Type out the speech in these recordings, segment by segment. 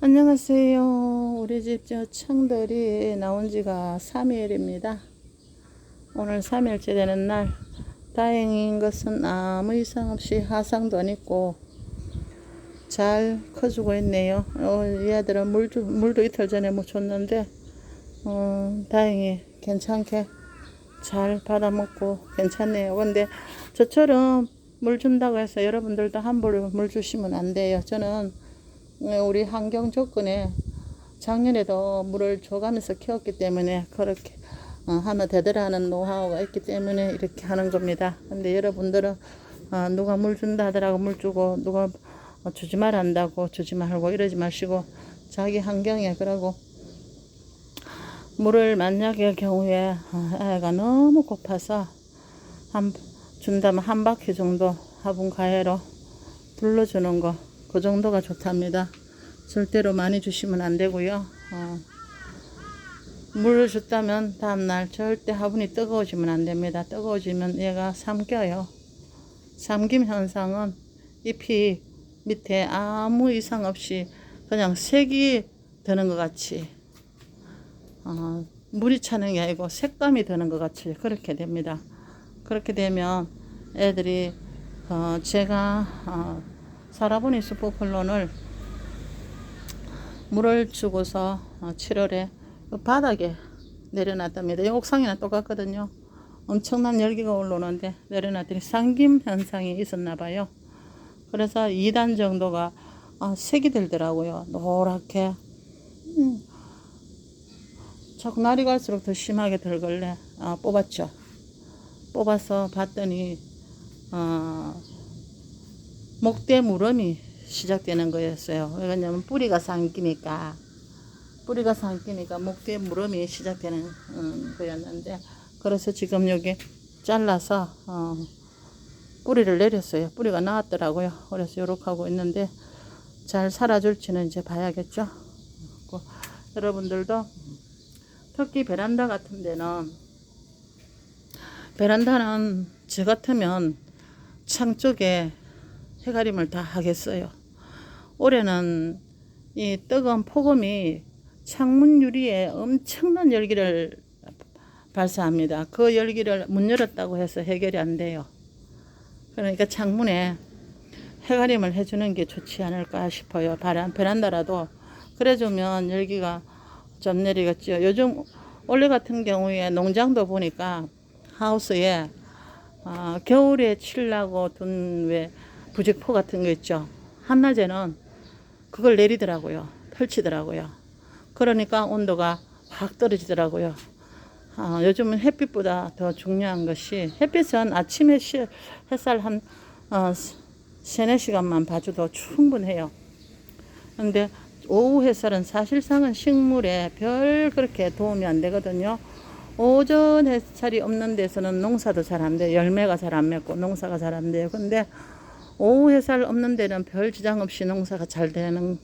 안녕하세요. 우리 집저 청들이 나온 지가 3일입니다. 오늘 3일째 되는 날. 다행인 것은 아무 이상 없이 화상도 안 있고 잘 커주고 있네요. 어, 얘들은 물, 주- 물도 이틀 전에 못 줬는데 어, 다행히 괜찮게 잘 받아먹고 괜찮네요. 근데 저처럼 물 준다고 해서 여러분들도 함부로 물 주시면 안 돼요. 저는 어, 우리 환경 조건에 작년에도 물을 줘가면서 키웠기 때문에 그렇게 어, 하면 되더라 하는 노하우가 있기 때문에 이렇게 하는 겁니다. 근데 여러분들은 어, 누가 물 준다 하더라고 물 주고 누가 어, 주지 말한다고 주지 말고 이러지 마시고 자기 환경에 그러고 물을 만약에 경우에 어, 애가 너무 고파서 한 준다면 한 바퀴 정도 화분 가해로 불러주는 거 그 정도가 좋답니다. 절대로 많이 주시면 안 되고요. 어, 물을 줬다면 다음날 절대 화분이 뜨거워지면 안 됩니다. 뜨거워지면 얘가 삼겨요. 삼김 현상은 잎이 밑에 아무 이상 없이 그냥 색이 드는 것 같이 어, 물이 차는 게 아니고 색감이 드는 것 같이 그렇게 됩니다. 그렇게 되면 애들이 어, 제가 어, 살아보니 슈퍼클론을 물을 주고서 어, 7월에 그 바닥에 내려놨답니다. 이 옥상이나 똑같거든요. 엄청난 열기가 올라오는데 내려놨더니 상김 현상이 있었나 봐요. 그래서 2단 정도가 아, 색이 들더라고요. 노랗게. 음. 자꾸 날이 갈수록 더 심하게 들걸래. 아, 뽑았죠. 뽑아서 봤더니 어, 목대 무름이 시작되는 거였어요. 왜냐면 뿌리가 삼기니까 뿌리가 삼기니까 목대 무름이 시작되는 음, 거였는데 그래서 지금 여기 잘라서 어, 뿌리를 내렸어요. 뿌리가 나왔더라고요. 그래서 요렇게 하고 있는데 잘 살아줄지는 이제 봐야겠죠. 그, 여러분들도 특히 베란다 같은 데는 베란다는 저 같으면 창 쪽에 해가림을 다 하겠어요. 올해는 이 뜨거운 폭염이 창문 유리에 엄청난 열기를 발사합니다. 그 열기를 문 열었다고 해서 해결이 안 돼요. 그러니까 창문에 해가림을 해주는 게 좋지 않을까 싶어요. 바람, 베란다라도 그래주면 열기가 좀 내리겠죠. 요즘 올해 같은 경우에 농장도 보니까 하우스에 아, 겨울에 칠라고 둔왜 부직포 같은 거 있죠. 한낮에는 그걸 내리더라고요. 펼치더라고요. 그러니까 온도가 확 떨어지더라고요. 아, 요즘은 햇빛보다 더 중요한 것이 햇빛은 아침에 시, 햇살 한 어, 세네 시간만 봐줘도 충분해요. 근데 오후 햇살은 사실상은 식물에 별 그렇게 도움이 안 되거든요. 오전 햇살이 없는 데서는 농사도 잘 안 돼요. 열매가 잘 안 맺고 농사가 잘 안 돼요. 근데 오후 햇살 없는 데는 별 지장 없이 농사가 잘 되는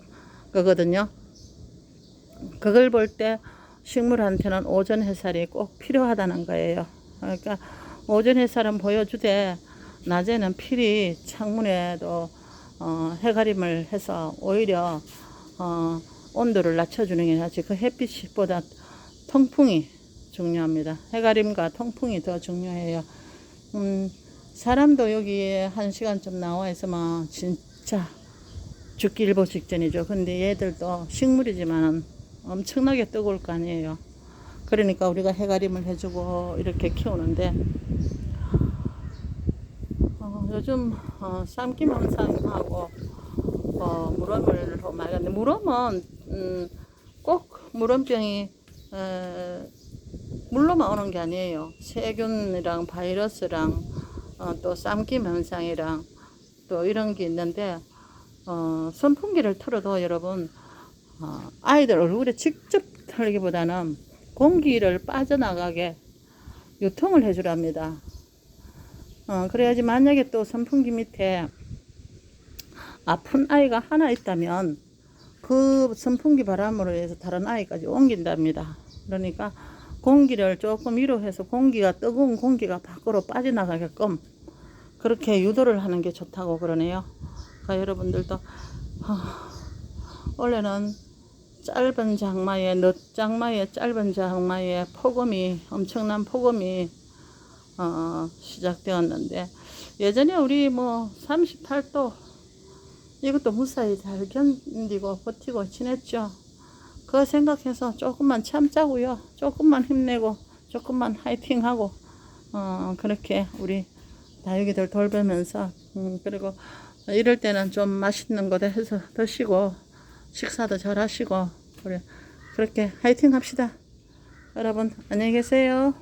거거든요. 그걸 볼 때 식물한테는 오전 햇살이 꼭 필요하다는 거예요. 그러니까 오전 햇살은 보여주되 낮에는 필히 창문에도 어, 해가림을 해서 오히려 어, 온도를 낮춰주는 게 낫지. 그 햇빛보다 통풍이 중요합니다. 해가림과 통풍이 더 중요해요. 음, 사람도 여기에 한 시간 좀 나와 있으면 진짜 죽기 일보 직전이죠. 근데 얘들도 식물이지만 엄청나게 뜨거울 거 아니에요. 그러니까 우리가 해가림을 해주고 이렇게 키우는데 어, 요즘 어, 쌈김 현상하고 어, 무럼을 많이 갔는데 무럼은 음, 꼭 무럼병이 에, 물로만 오는 게 아니에요. 세균이랑 바이러스랑 어, 또 쌈김 현상이랑 또 이런 게 있는데 어, 선풍기를 틀어도 여러분 어, 아이들 얼굴에 직접 털기보다는 공기를 빠져나가게 유통을 해주랍니다. 어, 그래야지 만약에 또 선풍기 밑에 아픈 아이가 하나 있다면 그 선풍기 바람으로 해서 다른 아이까지 옮긴답니다. 그러니까 공기를 조금 위로 해서 공기가 뜨거운 공기가 밖으로 빠져나가게끔 그렇게 유도를 하는 게 좋다고 그러네요. 그러니까 여러분들도 어, 원래는 짧은 장마에 늦 장마에 짧은 장마에 폭염이 엄청난 폭염이 어, 시작되었는데 예전에 우리 뭐 38도 이것도 무사히 잘 견디고 버티고 지냈죠. 그거 생각해서 조금만 참자고요. 조금만 힘내고 조금만 화이팅하고 어, 그렇게 우리 다육이들 돌보면서 음, 그리고 이럴 때는 좀 맛있는 거 해서 드시고 식사도 잘 하시고 그래 그렇게 화이팅 합시다. 여러분 안녕히 계세요.